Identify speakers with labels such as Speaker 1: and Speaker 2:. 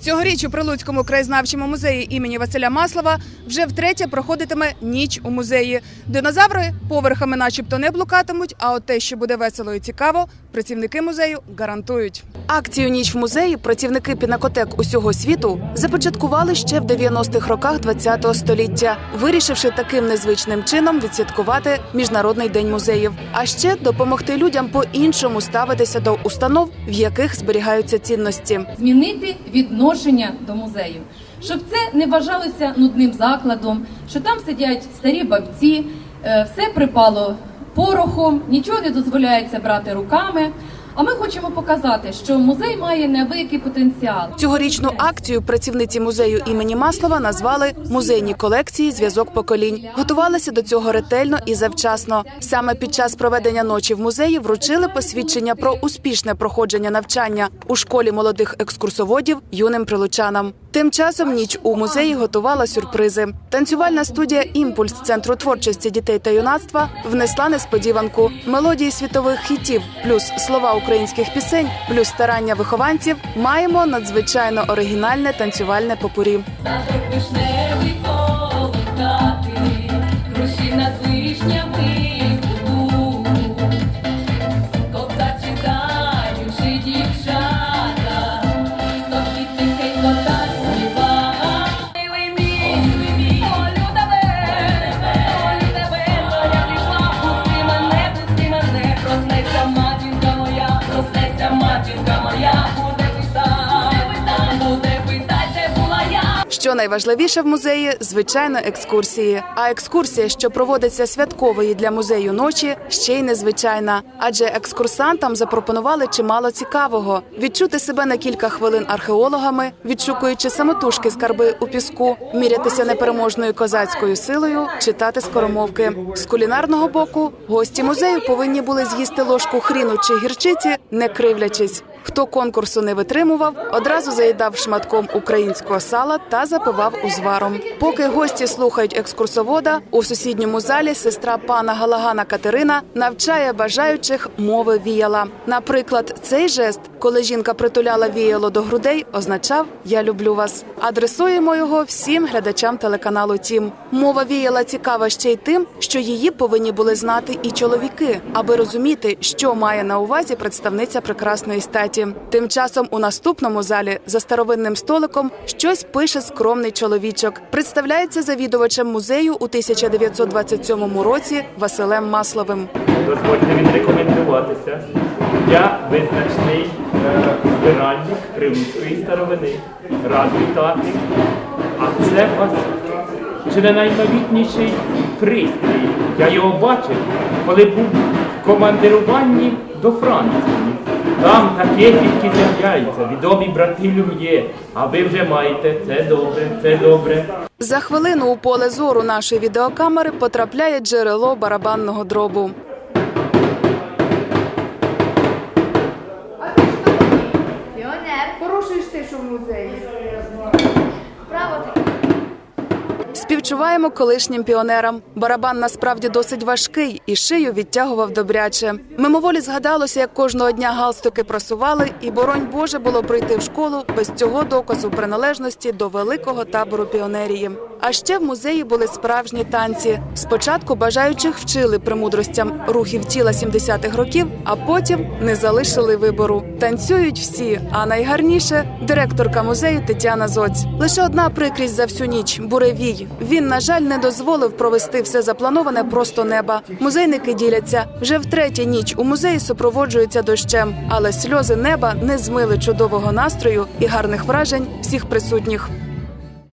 Speaker 1: Цьогоріч у Прилуцькому краєзнавчому музеї імені Василя Маслова вже втретє проходитиме ніч у музеї. Динозаври поверхами, начебто, не блукатимуть. А от те, що буде весело і цікаво, працівники музею гарантують. Акцію ніч в музеї працівники пінакотек усього світу започаткували ще в 90-х роках ХХ століття, вирішивши таким незвичним чином відсвяткувати міжнародний день музеїв, а ще допомогти людям по-іншому ставитися до установ, в яких зберігаються цінності.
Speaker 2: змінити відношення до музею, щоб це не вважалося нудним закладом, що там сидять старі бабці, е, все припало порохом, нічого не дозволяється брати руками. А ми хочемо показати, що музей має невеликий потенціал.
Speaker 1: Цьогорічну акцію працівниці музею імені Маслова назвали музейні колекції Зв'язок поколінь. Готувалися до цього ретельно і завчасно. Саме під час проведення ночі в музеї вручили посвідчення про успішне проходження навчання у школі молодих екскурсоводів юним прилучанам. Тим часом ніч у музеї готувала сюрпризи. Танцювальна студія Імпульс центру творчості дітей та юнацтва внесла несподіванку мелодії світових хітів, плюс слова українських пісень, плюс старання вихованців. Маємо надзвичайно оригінальне танцювальне попурі. Що найважливіше в музеї, звичайно, екскурсії. А екскурсія, що проводиться святкової для музею ночі, ще й незвичайна. Адже екскурсантам запропонували чимало цікавого: відчути себе на кілька хвилин археологами, відшукуючи самотужки скарби у піску, мірятися непереможною козацькою силою, читати скоромовки. З кулінарного боку гості музею повинні були з'їсти ложку хріну чи гірчиці, не кривлячись. Хто конкурсу не витримував, одразу заїдав шматком українського сала та запивав узваром. Поки гості слухають екскурсовода, у сусідньому залі сестра пана Галагана Катерина навчає бажаючих мови віяла. Наприклад, цей жест, коли жінка притуляла віяло до грудей, означав Я люблю вас. Адресуємо його всім глядачам телеканалу Тім. Мова віяла цікава ще й тим, що її повинні були знати і чоловіки, аби розуміти, що має на увазі представниця прекрасної статі. Тим часом у наступному залі за старовинним столиком щось пише скромний чоловічок. Представляється завідувачем музею у 1927 році Василем Масловим.
Speaker 3: Дозвольте відрекомендуватися. Я визначний е, збиральник Прилуцької старовини. Рад вітати. А це вас чи не наймовітніший пристрій. Я його бачив, коли був в командируванні до Франції. Там таке тільки з'являється, відомі брати Люм'є. А ви вже маєте, це добре, це добре.
Speaker 1: За хвилину у поле зору нашої відеокамери потрапляє джерело барабанного дробу.
Speaker 4: Піонер. Ти, що в музеї. Право таке.
Speaker 1: Співчуваємо колишнім піонерам. Барабан насправді досить важкий і шию відтягував добряче. Мимоволі згадалося, як кожного дня галстуки просували, і боронь Боже було прийти в школу без цього доказу приналежності до великого табору піонерії. А ще в музеї були справжні танці. Спочатку бажаючих вчили премудростям рухів тіла 70-х років, а потім не залишили вибору. Танцюють всі. А найгарніше директорка музею Тетяна Зоць. Лише одна прикрість за всю ніч буревій. Він, на жаль, не дозволив провести все заплановане просто неба. Музейники діляться вже втретє ніч у музеї супроводжується дощем, але сльози неба не змили чудового настрою і гарних вражень всіх присутніх.